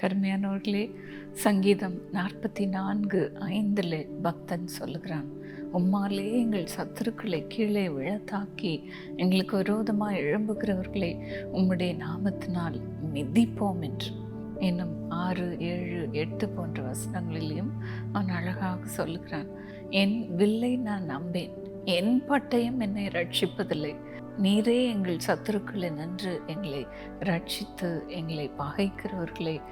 கருமையானவர்களே சங்கீதம் நாற்பத்தி நான்கு ஐந்தில் பக்தன் சொல்லுகிறான் உம்மாலே எங்கள் சத்துருக்களை கீழே விழத்தாக்கி எங்களுக்கு விரோதமாக எழும்புகிறவர்களை உம்முடைய நாமத்தினால் மிதிப்போம் என்று. இன்னும் ஆறு ஏழு எட்டு போன்ற வசனங்களிலையும் அவன் அழகாக சொல்லுகிறான் என் வில்லை நான் நம்பேன் என் பட்டயம் என்னை ரட்சிப்பதில்லை நீரே எங்கள் சத்துருக்களை நின்று எங்களை ரட்சித்து எங்களை பகைக்கிறவர்களை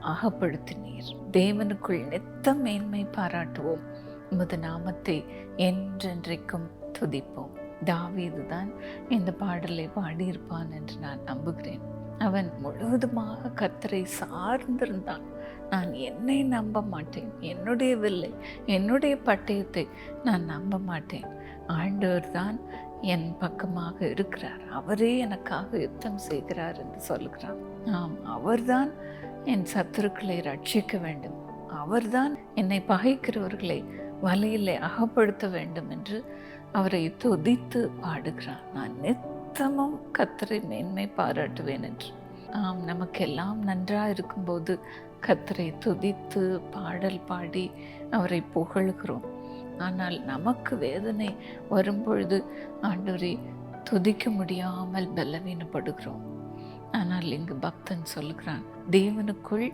அகப்படுத்தினீர். தேவனுக்குள் நித்த மேன்மை பாராட்டுவோம். உமது நாமத்தை என்றென்றைக்கும் துதிப்போம். தாவீது தான் இந்த பாடலை பாடியிருப்பான் என்று நான் நம்புகிறேன். அவன் முழுவதுமாக கத்தரை சார்ந்திருந்தான். நான் என்னை நம்ப மாட்டேன். என்னுடைய வில்லை என்னுடைய பட்டயத்தை நான் நம்ப மாட்டேன். ஆண்டவர் தான் என் பக்கமாக இருக்கிறார். அவரே எனக்காக யுத்தம் செய்கிறார் என்று சொல்லுகிறார் ஆம் அவர்தான் என் சத்துருக்களை ரட்சிக்க வேண்டும். அவர்தான் என்னை பகைக்கிறவர்களை வலையிலே அகப்படுத்த வேண்டும் என்று அவரை துதித்து பாடுகிறார் நான் நித்தமும் கத்தரை மேன்மை பாராட்டுவேன் என்று ஆம் நமக்கெல்லாம் நன்றாக இருக்கும்போது கத்தரை துதித்து பாடல் பாடி அவரை புகழ்கிறோம். ஆனால் நமக்கு வேதனை வரும்பொழுது ஆண்டவரை துதிக்க முடியாமல் பலவீனப்படுகிறோம். ஆனால் இங்கு பக்தன் சொல்லுகிறான் தேவனுக்குள்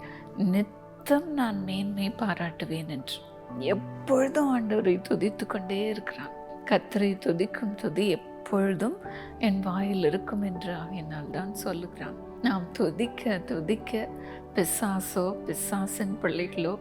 நித்தம் நான் மேன்மை பாராட்டுவேன் என்று எப்பொழுதும் ஆண்டவரை துதித்து கொண்டே இருக்கிறான். கத்தரை துதிக்கும் துதி எப்பொழுதும் என் வாயில் இருக்கும் என்று அவனால் தான் சொல்லுகிறான். நாம் துதிக்க துதிக்க பிசாசோ பிசாசின் பிள்ளைகளோ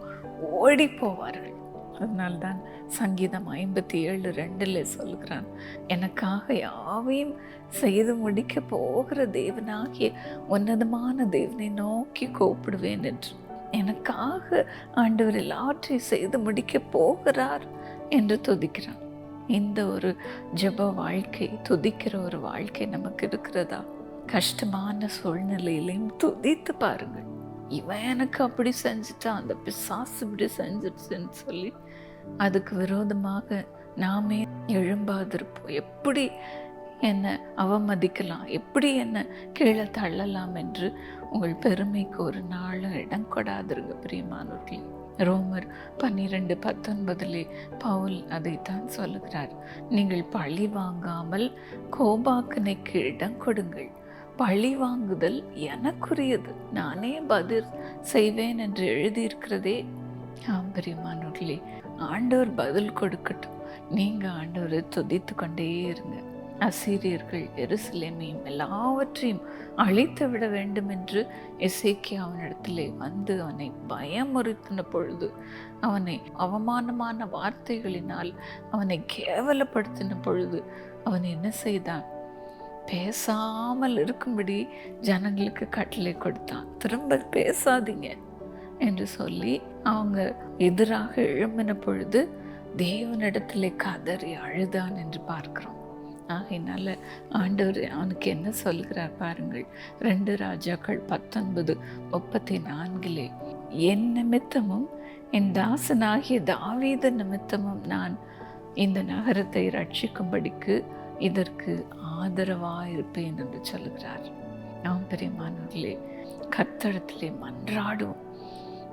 ஓடி போவார்கள் அதனால்தான் சங்கீதம் ஐம்பத்தி ஏழு ரெண்டில் சொல்கிறான் எனக்காக யாவையும் செய்து முடிக்க போகிற தேவனாகிய உன்னதமான தேவனை நோக்கி கூப்பிடுவேன் என்று. எனக்காக ஆண்டவர் எல்லாற்றையும் செய்து முடிக்க போகிறார் என்று துதிக்கிறான். இந்த ஒரு ஜப வாழ்க்கை துதிக்கிற ஒரு வாழ்க்கை நமக்கு இருக்கிறதா? கஷ்டமான சூழ்நிலையிலையும் துதித்து பாருங்கள் இவன் எனக்கு அப்படி செஞ்சுட்டான் அந்த பிசாசு இப்படி செஞ்சிடுச்சுன்னு சொல்லி அதுக்கு விரோதமாக நாமே எழும்பாதிருப்போம். எப்படி என்னை அவமதிக்கலாம்? எப்படி என்னை கீழே தள்ளலாம் என்று உங்கள் பெருமைக்கு ஒரு நாளும் இடம் கொடாதிருங்க பிரியமானவர்களே. ரோமர் பன்னிரெண்டு பத்தொன்பதிலே பவுல் அதைத்தான் சொல்லுகிறார். நீங்கள் பழி வாங்காமல் கோபாக்கனைக்கு இடம் கொடுங்கள். பழி வாங்குதல் எனக்குரியது. நானே பதில் செய்வேன் என்று எழுதியிருக்கிறதே. ஆம் பிரியமானவர்களே ஆண்டவர் பதில் கொடுக்கட்டும். நீங்கள் ஆண்டவரை துதித்து கொண்டே இருங்க. அசீரியர்கள் எருசலேமையும் எல்லாவற்றையும் அழித்து விட வேண்டும் என்று இசைக்கு அவனிடத்திலே வந்து அவனை பயமுறுத்தின பொழுது அவனை அவமானமான வார்த்தைகளினால் அவனை கேவலப்படுத்தின பொழுது அவன் என்ன செய்தான்? பேசாமல் இருக்கும்படி ஜனங்களுக்கு கட்டளை கொடுத்தான். திரும்ப பேசாதீங்க என்று சொல்லி அவங்க எதிராக எழும்பின பொழுது தேவனிடத்திலே கதறி அழுதான் என்று பார்க்கிறோம். ஆகையினால ஆண்டவர் அவனுக்கு என்ன சொல்கிறார் பாருங்கள். ரெண்டு ராஜாக்கள் பத்தொன்பது முப்பத்தி நான்கிலே என் நிமித்தமும் என் தாசனாகிய தாவீத நிமித்தமும் நான் இந்த நகரத்தை ரட்சிக்கும்படிக்கு இதற்கு ஆதரவாக இருப்பேன் என்று சொல்லுகிறார். நாம் பெரியமானவர்களே கத்தடத்திலே மன்றாடுவோம்.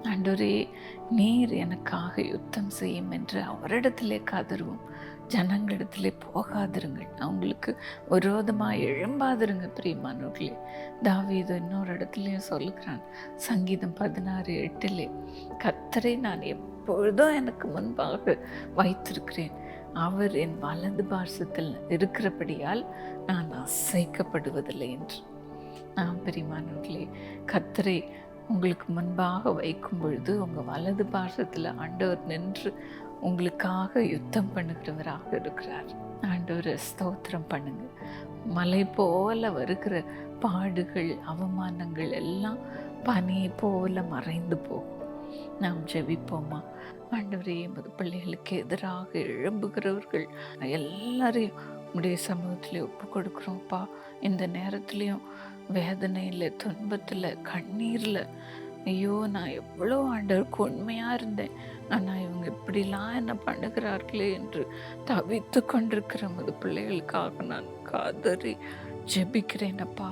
ஆண்டோரே நீர் எனக்காக யுத்தம் செய்யும் என்று அவரிடத்திலே கதறுவோம். ஜனங்களிடத்துல போகாதிருங்கள். அவங்களுக்கு விரோதமாக எழும்பாதிருங்க பிரியமானவர்களே. தாவீது இன்னொரு இடத்துலையும் சொல்லுகிறான் சங்கீதம் பதினாறு எட்டிலே கத்தரை நான் எப்பொழுதும் எனக்கு முன்பாக வைத்திருக்கிறேன். அவர் என் வலது பாரசத்தில் இருக்கிறபடியால் நான் அசைக்கப்படுவதில்லை என்று. நான் பிரிமானவர்களே கத்தரை உங்களுக்கு முன்பாக வைக்கும் பொழுது உங்கள் வலது பாரசத்தில் ஆண்டவர் நின்று உங்களுக்காக யுத்தம் பண்ணுகிறவராக இருக்கிறார். ஆண்டவர் ஸ்தோத்திரம் பண்ணுங்க. மலை போல வருகிற பாடுகள் அவமானங்கள் எல்லாம் பனியை போல மறைந்து போகும். நாம் ஜெபிப்போமா? ஆண்டவரே எமது பிள்ளைகளுக்கு எதிராக எழும்புகிறவர்கள் எல்லாரையும் உடைய சமூகத்தில் ஒப்பு கொடுக்குறோம்ப்பா இந்த நேரத்துலேயும் வேதனையில் துன்பத்தில் கண்ணீரில் ஐயோ நான் எவ்வளோ ஆண்டவருக்கு உண்மையாக இருந்தேன். ஆனால் இவங்க இப்படிலாம் என்ன பண்ணுகிறார்களே என்று தவித்து கொண்டிருக்கிற மது பிள்ளைகளுக்காக நான் காதறி ஜெபிக்கிறேனப்பா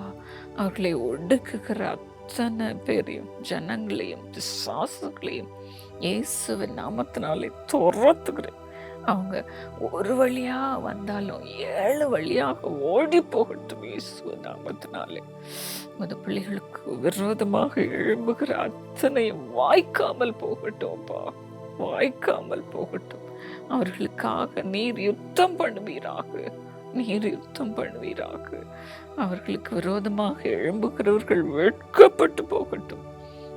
அவர்களை ஒடுக்குகிற அத்தனை பேரையும் ஜனங்களையும் பிசாசுகளையும் இயேசுவின் நாமத்தினாலே துரத்துகிறேன். அவங்க ஒரு வழியா வந்தாலும் ஏழு வழியாக ஓடி போகட்டும் இயேசு நாமத்தினாலே. மத பிள்ளைகளுக்கு விரோதமாக எழும்புகிற அத்தனையும் வாய்க்காமல் போகட்டும்ப்பா வாய்க்காமல் போகட்டும். அவர்களுக்காக நீர் யுத்தம் பண்ணுவீராக. நீர் யுத்தம் பண்ணுவீராக. அவர்களுக்கு விரோதமாக எழும்புகிறவர்கள் வெட்கப்பட்டு போகட்டும்.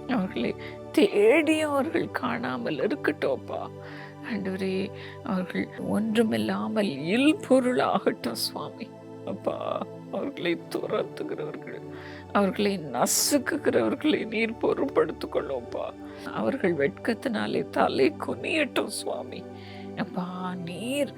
அவர்களை தேடி அவர்கள் காணாமல் இருக்கட்டும்ப்பா ஆண்டவரே அவர்கள் ஒன்றுமில்லாமல் இல்பொருளாகட்டும் சுவாமி. அப்பா அவர்களை துரத்துகிறவர்கள் அவர்களை நசுக்குகிறவர்களை நீர் பொருட்படுத்திக் கொள்ளும்ப்பா அவர்கள் வெட்கத்தினாலே தலை குனியட்டும் சுவாமி. அப்பா நீர்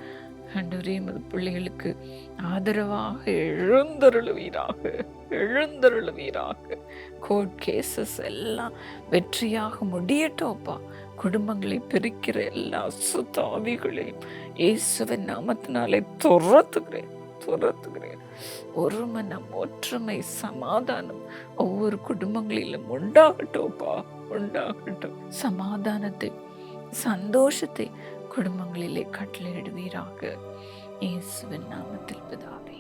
ஆண்டவரே எமது பிள்ளைகளுக்கு ஆதரவாக எழுந்தருளுவீராக எழுந்தருளுவீராக. கோர்ட் கேசஸ் எல்லாம் வெற்றியாக முடியட்டோப்பா குடும்பங்களை பிரிக்கிற எல்லா சுத்தாவிகளையும் இயேசுவின் நாமத்தினாலே துரத்துகிறேன் துரத்துகிறேன். ஒரு மனம் ஒற்றுமை சமாதானம் ஒவ்வொரு குடும்பங்களிலும் உண்டாகட்டோப்பா உண்டாகட்டும். சமாதானத்தை சந்தோஷத்தை குடும்பங்களிலே கட்டளையிடுவீராக. இயேசுவின் நாமத்தில் பிதாவே.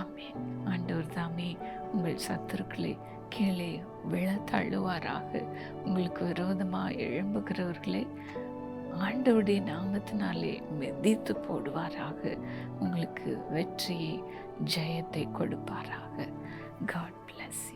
ஆமே ஆண்டவர் தாமே உங்கள் சத்துருக்களை கீழே விழ தள்ளுவாராக. உங்களுக்கு விரோதமாக எழும்புகிறவர்களை ஆண்டவுடைய நாமத்தினாலே மிதித்து போடுவாராக. உங்களுக்கு வெற்றியை ஜெயத்தை கொடுப்பாராக. God plus